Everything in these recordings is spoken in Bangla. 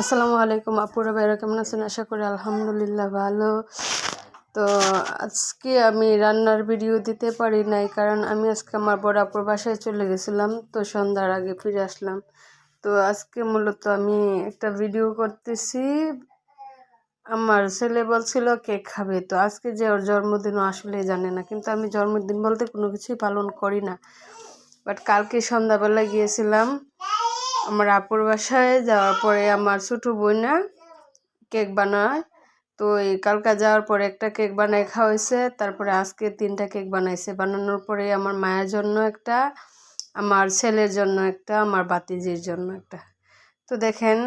আসসালামু আলাইকুম আপুরা ভাইরা কেমন আছেন? আশা করি আলহামদুলিল্লাহ ভালো। তো আজকে আমি রান্নার ভিডিও দিতে পারি নাই, কারণ আমি আজকে আমার বড় আপুর বাসায় চলে গেছিলাম, তো সন্ধ্যার আগে ফিরে আসলাম। তো আজকে মূলত আমি একটা ভিডিও করতেছি। আমার ছেলে বলছিল কেক খাবে? তো আজকে যে ওর জন্মদিনও আসলে জানে না, কিন্তু আমি জন্মদিন বলতে কোনো কিছুই পালন করি না। বাট কালকে সন্ধ্যাবেলা গিয়েছিলাম আমার আপুর বাসায় যাওয়ার পরে আমার ছোটো বোনা কেক বানায়। তো এই কালকা যাওয়ার পরে একটা কেক বানায় খাওয়া হয়েছে, তারপরে আজকে তিনটা কেক বানাইছে। বানানোর পরে আমার মায়ের জন্য একটা, আমার ছেলের জন্য একটা, আমার বাতিজির জন্য একটা। তো দেখেন,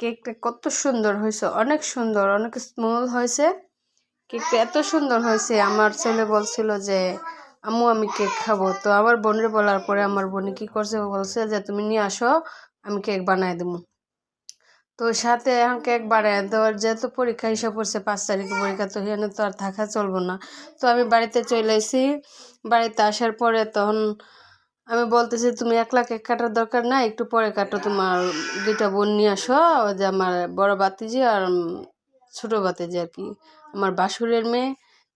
কেকটা কত সুন্দর হয়েছে, অনেক সুন্দর, অনেক স্মল হয়েছে। কেকটা এত সুন্দর হয়েছে, আমার ছেলে বলছিল যে আম্মু, আমি কেক খাব। তো আমার বোনের বলার পরে আমার বোনে কি করছে? বলছে যে, তুমি নিয়ে আসো, আমি কেক বানাই দেবো। তো সাথে এখন কেক বানাই দেওয়ার যেহেতু পরীক্ষা হিসাব করছে, পাঁচ তারিখে পরীক্ষা, তো এখানে তো আর থাকা চলবো না। তো আমি বাড়িতে চলে এসেছি। বাড়িতে আসার পরে তখন আমি বলতেছি, তুমি একলা কেক কাটার দরকার না একটু পরে কাটো। তোমার দুইটা বোন নিয়ে আসো যে আমার বড় বাতিজি আর ছোটো বাতিজি আর কি, আমার বাসুরের মেয়ে।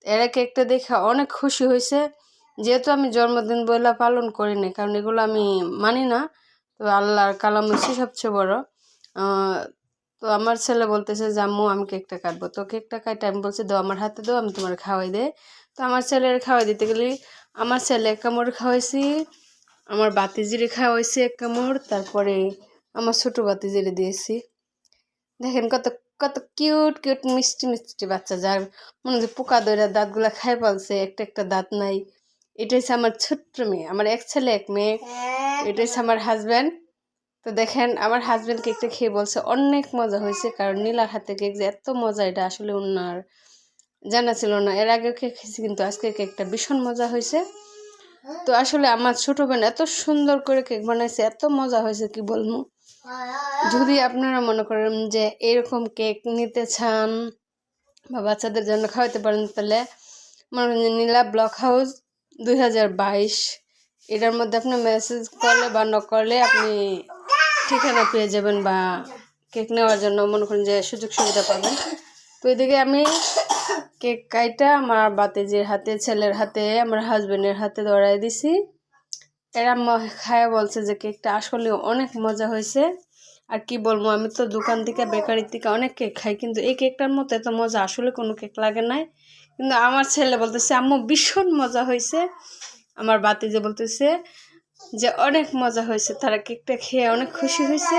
এরা কেকটা দেখে অনেক খুশি হয়েছে। যেহেতু আমি জন্মদিন বইলা পালন করি না কারণ এগুলো আমি মানি না, তো আল্লাহর কালাম হচ্ছে সবচেয়ে বড়। তো আমার ছেলে বলতেছে যে, আম্মু, আমি কেকটা কাটবো। তো কেকটা কাটে, আমি বলছি, দাও, আমার হাতে দাও, আমি তোমার খাওয়াই দে। তো আমার ছেলের খাওয়াই দিতে গেলে আমার ছেলে এক কামড় খাওয়াইছি, আমার বাতিজিরে খাওয়াইছি এক কামড়, তারপরে আমার ছোটো বাতিজিরে দিয়েছি। দেখেন কত কত কিউট কিউট, মিষ্টি মিষ্টি বাচ্চা, যার মনে হচ্ছে পোকা দইরা দাঁতগুলা খাই পালছে একটা একটা দাঁত নাই। এটা হচ্ছে আমার ছোট্ট মেয়ে আমার এক ছেলে এক মেয়ে এটা হচ্ছে আমার হাজব্যান্ড তো দেখেন আমার হাজব্যান্ড কেকটা খেয়ে বলছে অনেক মজা হয়েছে কারণ নীলার হাতে কেক যে এত মজা এটা আসলে ওনার জানা ছিল না। এর আগে কেক খেয়েছি কিন্তু আজকে কেকটা ভীষণ মজা হয়েছে। তো আসলে আমার ছোটো বোন এত সুন্দর করে কেক বানাইছে এত মজা হয়েছে কি বলব? যদি আপনারা মনে করেন যে এরকম কেক নিতে চান বা বাচ্চাদের জন্য খাওয়াতে পারেন তাহলে মনে করেন নীলা ব্লক হাউস দুই হাজার বাইশ। এটার মধ্যে আপনি মেসেজ করলে বা ন করলে আপনি ঠিকানা পেয়ে যাবেন বা কেক নেওয়ার জন্য। মনে করেন যে সুযোগ সুবিধা পাবেন। তো এদিকে আমি কেক কাইটা আমার বাতিজির হাতে, ছেলের হাতে, আমার হাজব্যান্ডের হাতে দৌড়াই দিছি। এরা খায় বলছে যে কেকটা আসলে অনেক মজা হয়েছে। আর কি বলব, আমি তো দোকান থেকে, বেকারির থেকে অনেক কেক খাই, কিন্তু এই কেকটার মতো এত মজা আসলে কোনো কেক লাগে নাই। কিন্তু আমার ছেলে বলতেছে, আম্মু, ভীষণ মজা হয়েছে। আমার বাতি যে বলতেছে যে, অনেক মজা হয়েছে, তারা কেকটা খেয়ে অনেক খুশি হয়েছে।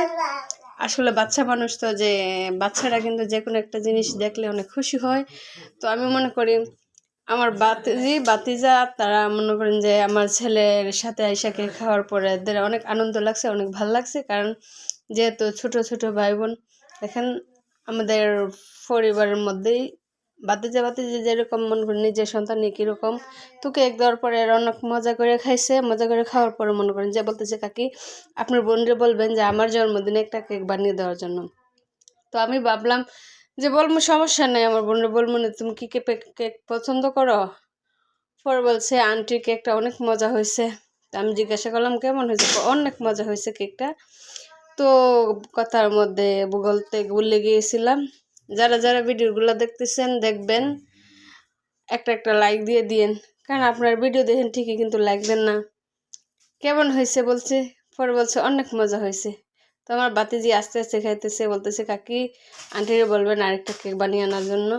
আসলে বাচ্চা মানুষ তো যে, বাচ্চারা কিন্তু যে কোনো একটা জিনিস দেখলে অনেক খুশি হয়। তো আমি মনে করি, আমার বাতিজি বাতিজা তারা মনে করেন যে, আমার ছেলের সাথে আইসা কেক খাওয়ার পরে এদের অনেক আনন্দ লাগছে, অনেক ভালো লাগছে। কারণ যেহেতু ছোট ছোট ভাই বোন, দেখেন, আমাদের পরিবারের মধ্যেই বাতিজা বাতিজা যেরকম মনে করেন নিজের সন্তান নিয়ে কীরকম তোকে এক দেওয়ার পরে আর অনেক মজা করে খাইছে, মজা করে খাওয়ার পরে মনে করেন যে বলতেছে, কাকি, আপনার বোনরে বলবেন যে আমার জন্মদিনে একটা কেক বানিয়ে দেওয়ার জন্য। তো আমি ভাবলাম যে বলব, সমস্যা নেই, আমার বোনরে বলব না, তুমি কি কেক পছন্দ করো? পরে বলছে আন্টির কেকটা অনেক মজা হয়েছে। আমি জিজ্ঞাসা করলাম, কেমন হয়েছে? অনেক মজা হয়েছে কেকটা। তো কথার মধ্যে বলতে বলে গিয়েছিলাম। যারা যারা ভিডিওগুলো দেখতেছেন, দেখবেন। একটা একটা লাইক দিয়ে দিয়েন। কারণ আপনার ভিডিও দেখেন ঠিকই কিন্তু লাইক দেন না। কেমন হয়েছে বলছে? পরে বলছে, অনেক মজা হয়েছে। তো আমার বাতিজি আস্তে আস্তে খাইতেছে, বলতেছে, কাকি, আন্টিরে বলবেন আরেকটা কেক বানিয়ে আনার জন্য।